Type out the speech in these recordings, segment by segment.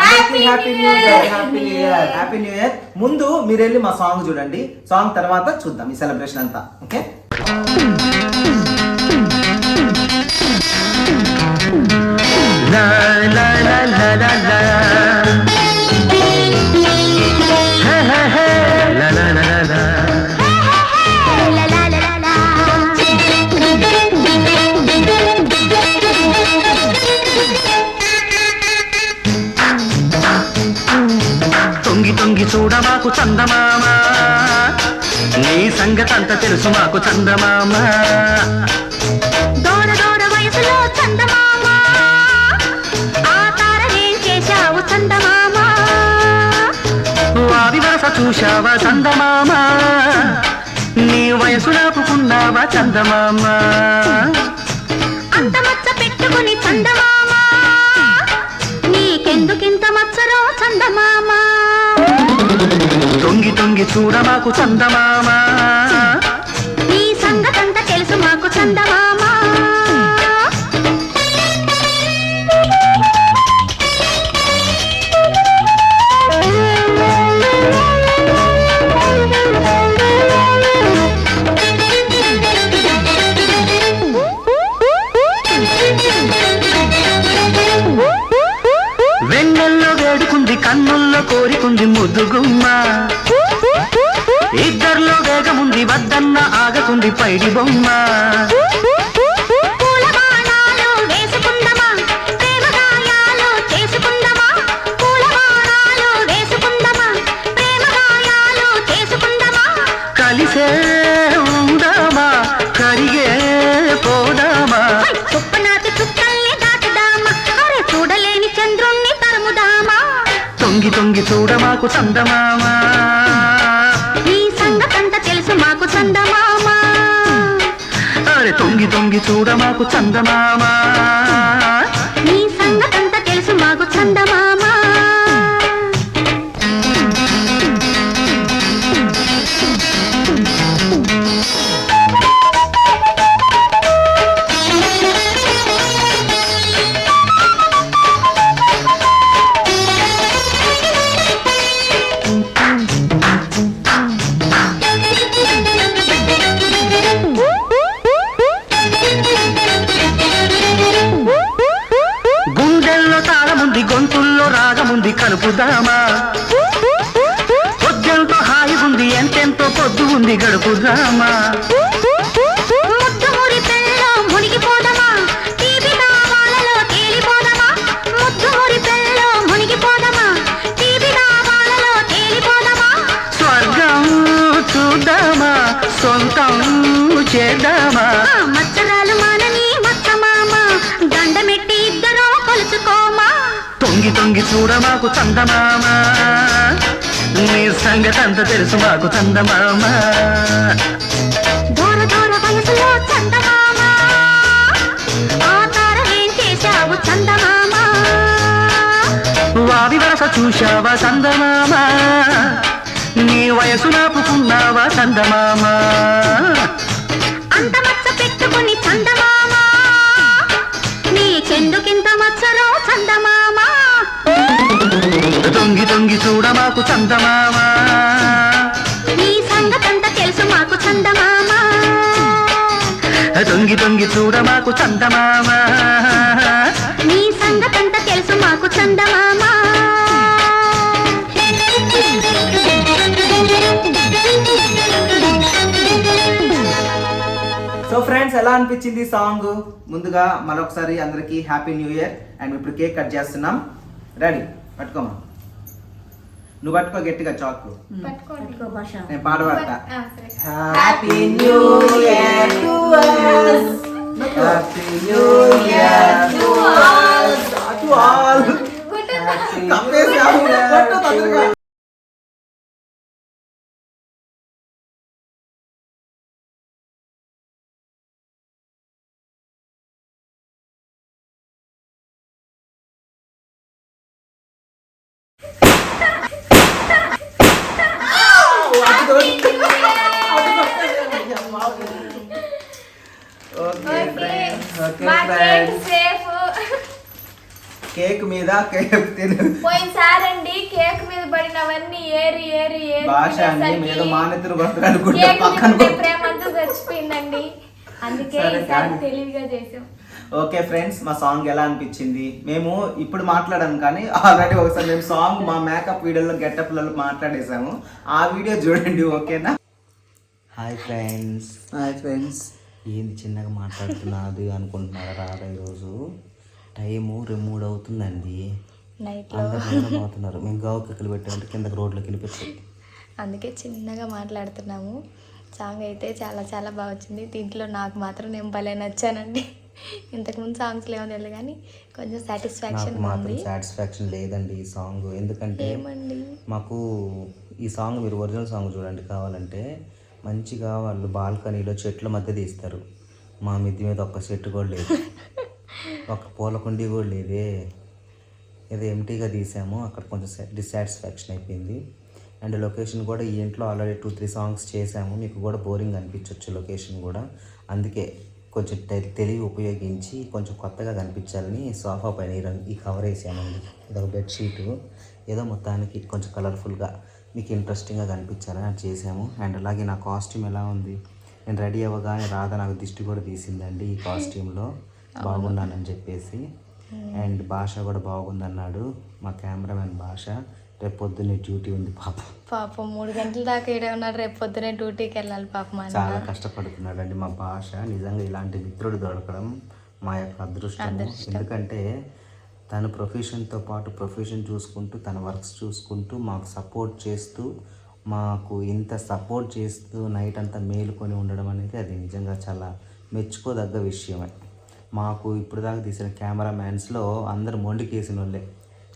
Happy happy new year happy new year happy new year ముందు మీరు వెళ్ళి మా సాంగ్ చూడండి. సాంగ్ తర్వాత చూద్దాం ఈ సెలబ్రేషన్ అంతా. Okay La la la la la. చందమామ. దూర దూర వయసులో చందమామ. ఆ తారనేం చేశావు చందమామ. వారి వరస చూశావా చందమామ? నీ వయసు నాపుకున్నావా చందమామ? అంత మచ్చ పెట్టుకుని చందమామ. నీకెందుకింత మచ్చరో చందమామ. తొంగి తొంగి చూడ మాకు చందమామ. తెలుసు తొంగి చూడ మాకు చందమామ. ఈ సంగతంతా తెలుసు మాకు చందమామ. అరే తొంగి తొంగి చూడ మాకు చందమామ. ఈ సంగతంతా తెలుసు మాకు చందమామ తాళముంది గొంతుల్లో రాగముంది కలుపుదామా? పొద్దుంతో హాయి ఉంది ఎంతెంతో పొద్దు ఉంది గడుపుదామా? స్వర్గం చూద్దామా? సొంతం చేద్దామా? తొంగి చూడ మాకు చందమామ. నీ సంగతంత తెలుసు మాకు చందమామ. దూర దూర వయసులో చందమామ. ఆ తార ఏం చేశావు చందమామ? వావి వరస చూశావా చందమామ? నీ వయసు నాపుకున్నావా చందమామ? అంత మచ్చ పెట్టుకుని చందమామ. నీకెందుకింత మచ్చరో చందమామ. తొంగి తొంగి చూడ మాకు చందమామ. నీ సంగతంతా తెలుసు మాకు చందమామ. తొంగి తొంగి చూడ మాకు చందమామ. నీ సంగతంతా తెలుసు మాకు చందమామ. సో ఫ్రెండ్స్ ఎలా అనిపించింది సాంగ్? ముందుగా మరొకసారి అందరికి హ్యాపీ న్యూ ఇయర్ అండ్ ఇప్పుడు కేక్ కట్ చేస్తున్నాం. రెడీ పట్టుకోమా. నువ్వు పట్టుకో గట్టిగా చాక్. నేను పాట పాడతా happy new year to us. Happy new year to us. To all కప్పేసాము కొట్టు తొందరగా ఓకే ఫ్రెండ్స్ ఓకే మా కేక్ ఫ్రెండ్స్ సేఫ్ కేక్ మీద కేక్ తిను. పోయినసారండి కేక్ మీద పడినవన్నీ ఏరి ఏరి ఏరి భాష అండి మీద మానెత్తులు కొడతారు అనుకుంటే పక్కన ప్రేమ అంతా చచ్చిపోయిందండి. అందుకే సరే ఈసారి. తెలివిగా చేసాం. ఓకే ఫ్రెండ్స్ మా సాంగ్ ఎలా అనిపించింది? మేము ఇప్పుడు మాట్లాడాము కానీ ఆల్రెడీ ఒకసారి మేము సాంగ్ మా మేకప్ వీడియోలో గెటప్లలో మాట్లాడేసాము. ఆ వీడియో చూడండి ఓకేనా హాయ్ ఫ్రెండ్స్ హాయ్ ఫ్రెండ్స్ ఏంది చిన్నగా మాట్లాడుతున్నది అనుకుంటున్నారా రాదా ఈరోజు? టైము మూడు అవుతుందండి. అందరు నిద్రపోతున్నారు మేము గావు కిక్కలు పెట్టామంటే కిందకి రోడ్లోకి వెళ్ళిపోతాయి అందుకే చిన్నగా మాట్లాడుతున్నాము. సాంగ్ అయితే చాలా చాలా బాగా వచ్చింది. దీంట్లో నాకు మాత్రం నేను భలే నచ్చానండి. ఇంతకుముందు సాంగ్స్ లేవో తెలియదు కానీ కొంచెం సాటిస్ఫాక్షన్ మాత్రం సాటిస్ఫాక్షన్ లేదండి ఈ సాంగ్ ఎందుకంటే ఏమండి? మాకు ఈ సాంగ్ మీరు ఒరిజినల్ సాంగ్ చూడండి కావాలంటే మంచిగా వాళ్ళు బాల్కనీలో చెట్ల మధ్య తీస్తారు. మా మిద్ది మీద ఒక్క చెట్టు కూడా లేదు. ఒక పూల కుండీ కూడా లేదే. ఏదో ఎంటీగా తీసాము. అక్కడ కొంచెం డిస్సాటిస్ఫాక్షన్ అయిపోయింది. అండ్ లొకేషన్ కూడా ఈ ఇంట్లో ఆల్రెడీ టూ త్రీ సాంగ్స్ చేసాము. మీకు కూడా బోరింగ్ అనిపించవచ్చు లొకేషన్ కూడా. అందుకే కొంచెం తె- తెలివి ఉపయోగించి కొంచెం కొత్తగా కనిపించాలని సోఫా పైన ఈ రంగు ఈ కవర్ వేసామండి. ఇది ఒక బెడ్షీటు ఏదో మొత్తానికి కొంచెం కలర్ఫుల్గా మీకు ఇంట్రెస్టింగ్గా కనిపించాలని అది చేసాము అండ్ అలాగే నా కాస్ట్యూమ్ ఎలా ఉంది? నేను రెడీ అవ్వగానే రాధ నాకు దిష్టి కూడా తీసిందండి ఈ కాస్ట్యూమ్లో బాగున్నానని చెప్పేసి. అండ్ భాష కూడా బాగుందన్నాడు మా కెమెరామెన్ భాష. రేపు పొద్దున్నే డ్యూటీ ఉంది పాప. పాపం మూడు గంటల దాకా ఇడే ఉన్నారు రేపు పొద్దునే డ్యూటీకి వెళ్ళాలి పాపం చాలా కష్టపడుతున్నాడండి మా భాష. నిజంగా ఇలాంటి మిత్రుడు దొరకడం మా యొక్క అదృష్టం. ఎందుకంటే తన ప్రొఫెషన్తో పాటు ప్రొఫెషన్ చూసుకుంటూ తన వర్క్స్ చూసుకుంటూ మాకు సపోర్ట్ చేస్తూ మాకు ఇంత సపోర్ట్ చేస్తూ నైట్ అంతా మేలుకొని ఉండడం అనేది అది నిజంగా చాలా మెచ్చుకోదగ్గ విషయమే. మాకు ఇప్పుడు దాకా తీసిన కెమెరా మ్యాన్స్లో అందరు మొండికేసిన వాళ్ళే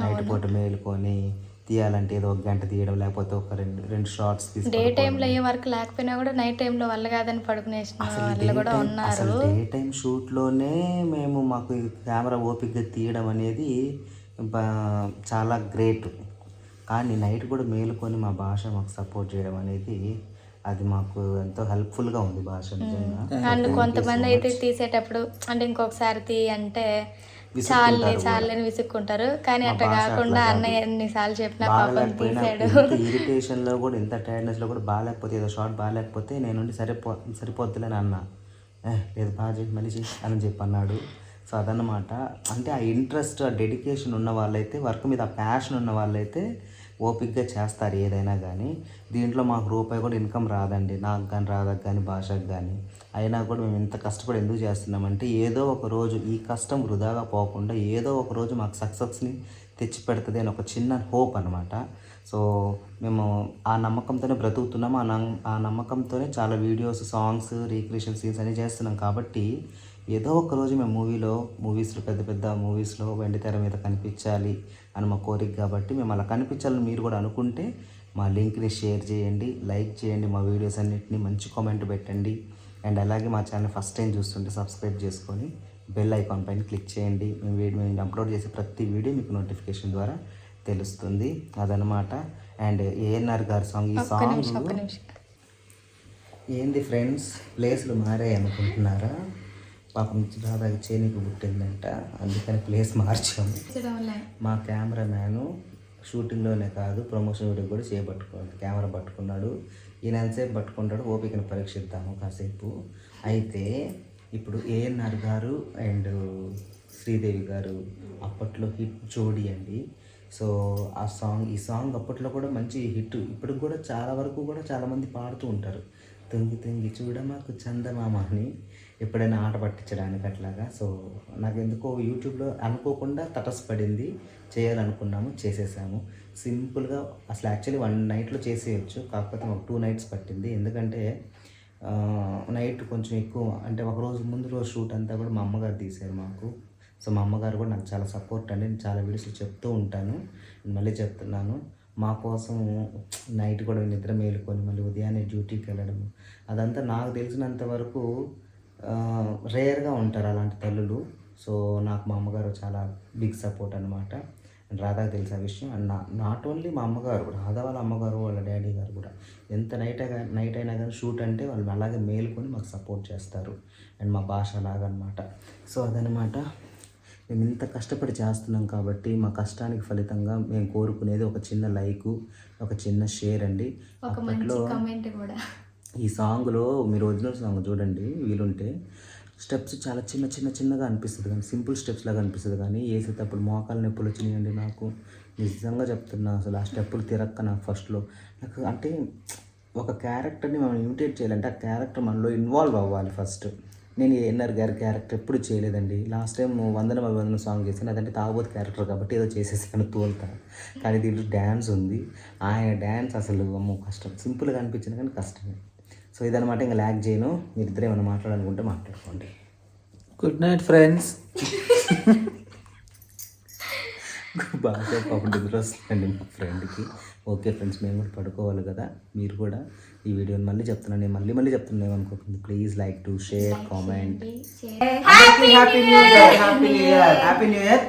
నైట్ పూట మేలుకొని తీయాలంటే ఏదో ఒక గంట తీయడం లేకపోతే ఒక రెండు రెండు షార్ట్స్ తీసి డే టైంలో ఏ వర్క్ లేకపోయినా కూడా నైట్ టైంలో వల్ల కాదని పడుకునేసిన అసలు వాళ్ళు కూడా ఉన్నారు. అసలు డే టైం షూట్లోనే మేము మాకు కెమెరా ఓపిక్గా తీయడం అనేది చాలా గ్రేట్ కానీ నైట్ కూడా మేలుకొని మా భాష మాకు సపోర్ట్ చేయడం అనేది అది మాకు ఎంతో హెల్ప్ఫుల్గా ఉంది భాష నిజంగా. అండ్ కొంతమంది అయితే తీసేటప్పుడు అంటే ఇంకొకసారి తీ అంటే చాలే చాలే అని విసుక్కుంటారు. కానీ అట్లా కాకుండా అన్నయ్య ఎన్నిసార్లు చెప్పినా పాపం తీసాడు ఇంత ఇరిటేషన్లో కూడా ఇంత టైర్డ్నెస్లో కూడా బాగాలేకపోతే ఏదో షార్ట్ బాగాలేకపోతే నేను సరిపో సరిపోద్దులేని అన్న లేదు బాగా చేయి మళ్ళీ చేయి అని చెప్పి అన్నాడు సో అదన్నమాట అంటే ఆ ఇంట్రెస్ట్ ఆ డెడికేషన్ ఉన్న వాళ్ళైతే వర్క్ మీద ఆ ప్యాషన్ ఉన్న వాళ్ళైతే ఓపిక్గా చేస్తారు ఏదైనా కానీ. దీంట్లో మాకు రూపాయి కూడా ఇన్కమ్ రాదండి. నాకు కానీ రాదకు కానీ భాషకు కానీ. అయినా కూడా మేము ఇంత కష్టపడి ఎందుకు చేస్తున్నామంటే ఏదో ఒక రోజు ఈ కష్టం వృధాగా పోకుండా ఏదో ఒక రోజు మాకు సక్సెస్ని తెచ్చి పెడుతుంది అని ఒక చిన్న హోప్ అనమాట సో మేము ఆ నమ్మకంతోనే బ్రతుకుతున్నాము ఆ నం ఆ నమ్మకంతోనే చాలా వీడియోస్ సాంగ్స్ రీక్రియేషన్ సీన్స్ అన్నీ చేస్తున్నాం కాబట్టి ఏదో ఒక రోజు మేము మూవీలో మూవీస్లో పెద్ద పెద్ద మూవీస్లో వెండి తెర మీద కనిపించాలి అని మా కోరిక కాబట్టి మేము అలా కనిపించాలని మీరు కూడా అనుకుంటే మా లింక్ని షేర్ చేయండి లైక్ చేయండి మా వీడియోస్ అన్నిటిని మంచి కామెంట్ పెట్టండి. అండ్ అలాగే మా ఛానల్ ఫస్ట్ టైం చూస్తుంటే సబ్స్క్రైబ్ చేసుకొని బెల్ ఐకాన్ పైన క్లిక్ చేయండి. మేము వీడియో మేము అప్లోడ్ చేసే ప్రతి వీడియో మీకు నోటిఫికేషన్ ద్వారా తెలుస్తుంది. అదనమాట అండ్ ఏఎన్ఆర్ గారి సాంగ్ ఈ సాంగ్ ఏంది ఫ్రెండ్స్ ప్లేస్లు మారాయి అనుకుంటున్నారా? పాపం దాదాపు చేనికి పుట్టిందంట. అందుకని ప్లేస్ మార్చాము మా కెమెరామ్యాను షూటింగ్లోనే కాదు ప్రమోషన్ వీడియో కూడా చేపట్టుకోవాలి కెమెరా పట్టుకున్నాడు. ఈయన ఎంతసేపు పట్టుకుంటాడు ఓపికను పరీక్షిద్దాము కాసేపు. అయితే ఇప్పుడు ఏఎన్ఆర్ గారు అండ్ శ్రీదేవి గారు అప్పట్లో హిట్ జోడి అండి. సో ఆ సాంగ్ ఈ సాంగ్ అప్పట్లో కూడా మంచి హిట్. ఇప్పుడు కూడా చాలా వరకు కూడా చాలామంది పాడుతూ ఉంటారు. తొంగి తొంగి చూడ మాకు చందమామ అని. ఎప్పుడైనా ఆట పట్టించడానికి అట్లాగా. సో నాకు ఎందుకో యూట్యూబ్లో అనుకోకుండా తటస్పడింది చేయాలనుకున్నాము చేసేసాము. సింపుల్గా అసలు యాక్చువల్లీ వన్ నైట్లో చేసేయచ్చు కాకపోతే మాకు టూ నైట్స్ పట్టింది. ఎందుకంటే నైట్ కొంచెం ఎక్కువ అంటే ఒక రోజు ముందు రోజు షూట్ అంతా కూడా మా అమ్మగారు తీశారు మాకు. సో మా అమ్మగారు కూడా నాకు చాలా సపోర్ట్ అండి. నేను చాలా వీడియోస్లో చెప్తూ ఉంటాను. మళ్ళీ చెప్తున్నాను. మా కోసం నైట్ కూడా నిద్ర మేలుకొని మళ్ళీ ఉదయాన్నే డ్యూటీకి వెళ్ళడం అదంతా నాకు తెలిసినంత వరకు రేర్గా ఉంటారు అలాంటి తల్లులు. సో నాకు మా అమ్మగారు చాలా బిగ్ సపోర్ట్ అనమాట రాధాకి తెలిసిన విషయం అండ్ నా నాట్ ఓన్లీ మా అమ్మగారు రాధా వాళ్ళ అమ్మగారు వాళ్ళ డాడీ గారు కూడా. ఎంత నైట్ నైట్ అయినా కానీ షూట్ అంటే వాళ్ళు అలాగే మేలుకొని మాకు సపోర్ట్ చేస్తారు. అండ్ మా భాష అలాగనమాట సో అదనమాట మేము ఇంత కష్టపడి చేస్తున్నాం కాబట్టి మా కష్టానికి ఫలితంగా మేము కోరుకునేది ఒక చిన్న లైకు ఒక చిన్న షేర్ అండి. ఒక మంచి అప్పట్లో కమెంట్ కూడా. ఈ సాంగ్లో మీరు ఒరిజినల్ సాంగ్ చూడండి వీలుంటే. స్టెప్స్ చాలా చిన్న చిన్న చిన్నగా అనిపిస్తుంది కానీ సింపుల్ స్టెప్స్ లాగా అనిపిస్తుంది కానీ వేసేటప్పుడు మోకాలు నొప్పులు వచ్చినాయండి నాకు. నిజంగా చెప్తున్నా అసలు ఆ స్టెప్పులు తిరక్క నాకు ఫస్ట్లో. నాకు అంటే ఒక క్యారెక్టర్ని మనం ఇమిటేట్ చేయాలంటే ఆ క్యారెక్టర్ మనలో ఇన్వాల్వ్ అవ్వాలి ఫస్ట్. నేను ఎన్ఆర్ గారి క్యారెక్టర్ ఎప్పుడు చేయలేదండి. Last time Vandana Vandana song చేశాను. అదంటే తాగబోతు క్యారెక్టర్ కాబట్టి ఏదో చేసేసాను తోలుతా. కానీ దీంట్లో డ్యాన్స్ ఉంది. ఆయన డ్యాన్స్ అసలు అమ్మో కష్టం. సింపుల్గా అనిపించింది కానీ కష్టమే. సో ఇదనమాట ఇంకా ల్యాక్ చేయను. మీరిద్దరు ఏమైనా మాట్లాడాలనుకుంటే మాట్లాడుకోండి. గుడ్ నైట్ ఫ్రెండ్స్ బాగా పాపం నిద్ర వస్తుందండి మా ఫ్రెండ్కి ఓకే ఫ్రెండ్స్ మేము కూడా పడుకోవాలి కదా. మీరు కూడా ఈ వీడియోని మళ్ళీ చెప్తున్నాను నేను మళ్ళీ మళ్ళీ చెప్తున్నాను ఏమనుకోకండి. Please like to share comment share happy new year happy new year happy new year